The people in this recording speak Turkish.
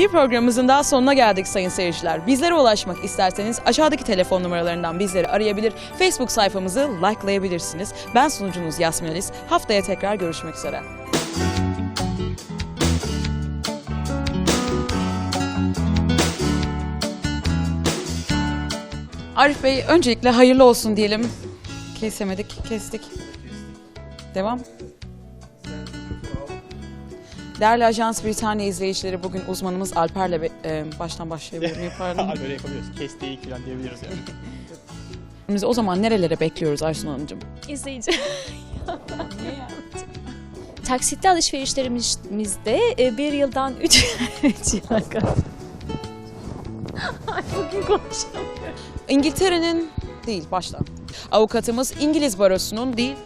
Bir programımızın daha sonuna geldik sayın seyirciler. Bizlere ulaşmak isterseniz aşağıdaki telefon numaralarından bizleri arayabilir, Facebook sayfamızı likelayabilirsiniz. Ben sunucunuz Yasmin Aliz. Haftaya tekrar görüşmek üzere. Arif Bey öncelikle hayırlı olsun diyelim. Kesemedik, kestik. Devam. Değerli Ajans Britanya izleyicileri bugün uzmanımız Alper'le e, baştan başlayabilir pardon. Abi böyle yapabiliyoruz. Kestiği falan diyebiliriz yani. Biz o zaman nerelere bekliyoruz Aysun Hanımcığım? İzleyici. Taksitli alışverişlerimizde e, bir yıldan üç, üç yıla kadar. Ay bugün konuşamıyorum. İngiltere'nin değil baştan. Avukatımız İngiliz barosunun değil